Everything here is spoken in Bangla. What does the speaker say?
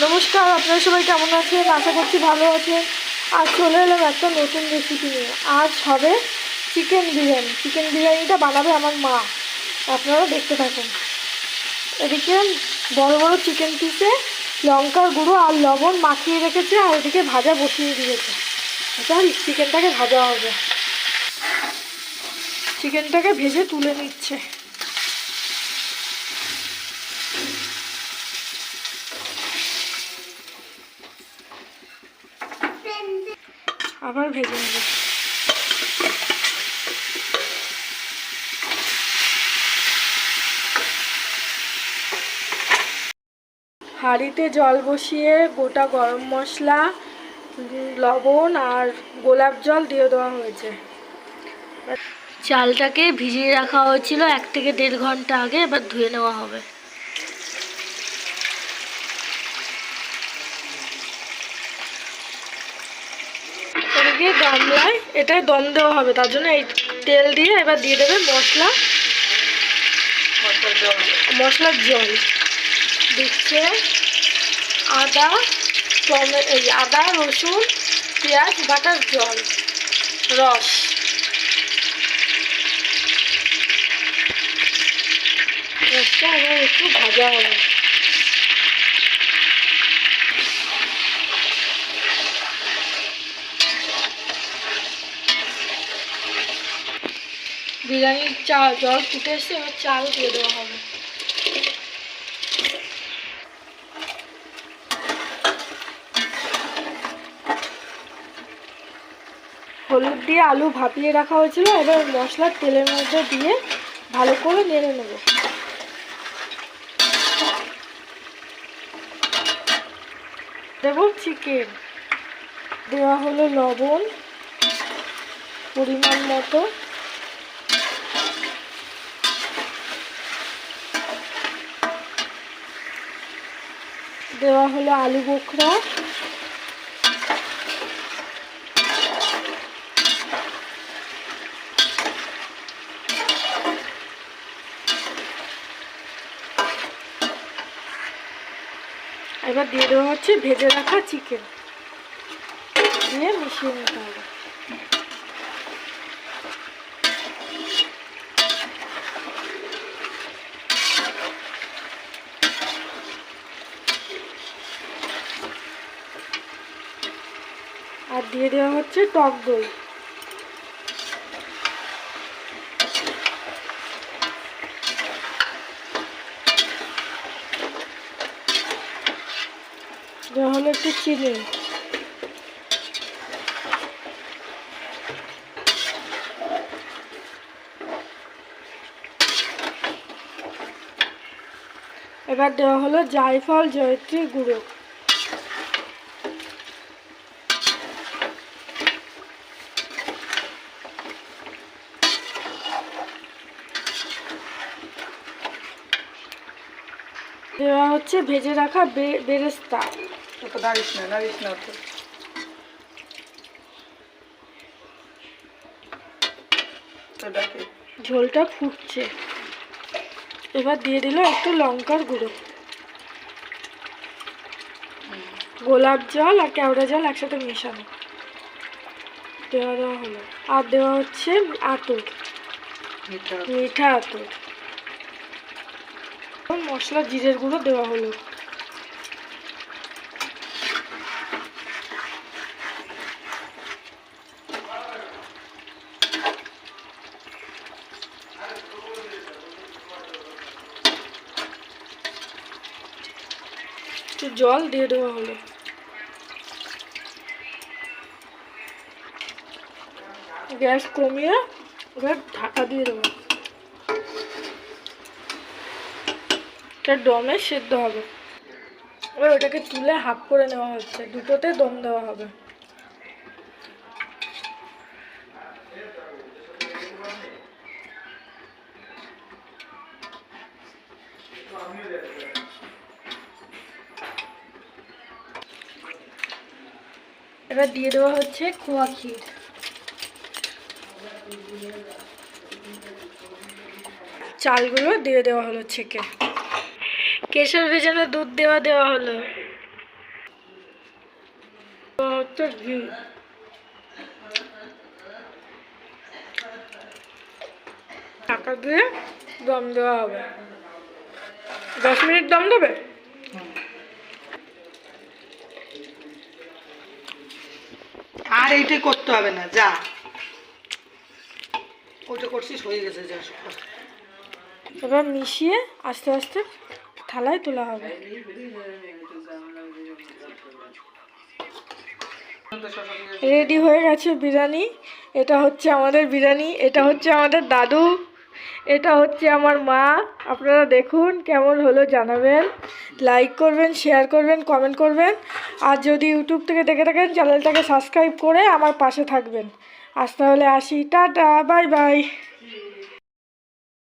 নমস্কার, আপনারা সবাই কেমন আছেন? আশা করছি ভালো আছেন। আর চলে এলাম একটা নতুন রেসিপি নিয়ে। আজ হবে চিকেন বিরিয়ানি। চিকেন বিরিয়ানিটা বানাবে আমার মা। আপনারা দেখতে থাকুন। এদিকে বড় বড় চিকেন পিসে লঙ্কার গুঁড়ো আর লবণ মাখিয়ে রেখেছে আর এদিকে ভাজা বসিয়ে দিয়েছে। এটা চিকেনটাকে ভাজা হবে। চিকেনটাকে ভেজে তুলে নিচ্ছে। আবার ভেজে নেবে। হাঁড়িতে জল বসিয়ে গোটা গরম মশলা, লবণ আর গোলাপ জল দিয়ে দেওয়া হয়েছে। চালটাকে ভিজিয়ে রাখা হয়েছিল এক থেকে দেড় ঘণ্টা আগে, এবার ধুয়ে নেওয়া হবে এদিকে গামলায় এটাই দম দেওয়া হবে, তার জন্য এই তেল দিয়ে এবার দিয়ে দেবে মশলা। মশলার জল। দিচ্ছে আদা, টমে এই আদা, রসুন, পেঁয়াজ, বাটার জল, রস। রসটা এবার একটু ভাজা হবে। বিরিয়ানির চা জল ফুটে এসছে, এবার চাল দিয়ে দেওয়া হবে। হলুদ দিয়ে আলু ভাপিয়ে রাখা হয়েছিল, এবার মশলা তেলের মধ্যে দিয়ে ভালো করে নেড়ে নেব। দেবো চিকেন দেওয়া হলো লবণ, পরিমাণ মতো। দেওয়া হলো আলু বোখরা এবার দিয়ে দেওয়া হচ্ছে ভেজে রাখা চিকেন দিয়ে মিশিয়ে নিতে হবে। আর দিয়ে দেওয়া হচ্ছে টক দই। হলো একটু চিনি। এবার দেওয়া হলো জায়ফল, জয়ত্রী গুঁড়ো। দেওয়া হচ্ছে ভেজে রাখা বেরেস্তা। তো দাঁড়িস না দাঁড়িস না তো। তো ঝোলটা ফুটছে। এবার দিয়ে দিল একটু লঙ্কার গুঁড়ো। গোলাপ জল আর কেওড়া জল একসাথে মেশানো। দেওয়া দেওয়া হলো। আর দেওয়া হচ্ছে আতর। মিঠা আতর। মশলা জিরের গুঁড়ো দেওয়া হলো। একটু জল দিয়ে দেওয়া হলো। গ্যাস কমিয়ে এবার ঢাকা দিয়ে দেবো। এটা দমে সেদ্ধ হবে। এবার ওটাকে তুলে হাফ করে নেওয়া হচ্ছে। দুটোতে দম দেওয়া হবে। এবার দিয়ে দেওয়া হচ্ছে খোয়া ক্ষীর। চালগুলো দিয়ে দেওয়া হলো ছেঁকে। কেশর ভেজানো দুধ দেওয়া দেওয়া হলো। টাকা দিয়ে দম দেওয়া হবে। দশ মিনিট দম দেবে? আর এইটাই করতে হবে না যা। ওইটা করছিস হয়ে গেছে যা এবার মিশিয়ে আস্তে আস্তে থালায় তোলা হবে। রেডি হয়ে গেছে বিরিয়ানি। এটা হচ্ছে আমাদের বিরিয়ানি, এটা হচ্ছে আমাদের দাদু, এটা হচ্ছে আমার মা। আপনারা দেখুন কেমন হলো জানাবেন। লাইক করবেন শেয়ার করবেন কমেন্ট করবেন। আর যদি ইউটিউব থেকে দেখে থাকেন চ্যানেলটাকে সাবস্ক্রাইব করে আমার পাশে থাকবেন। আজ তাহলে আসি। Tata bye bye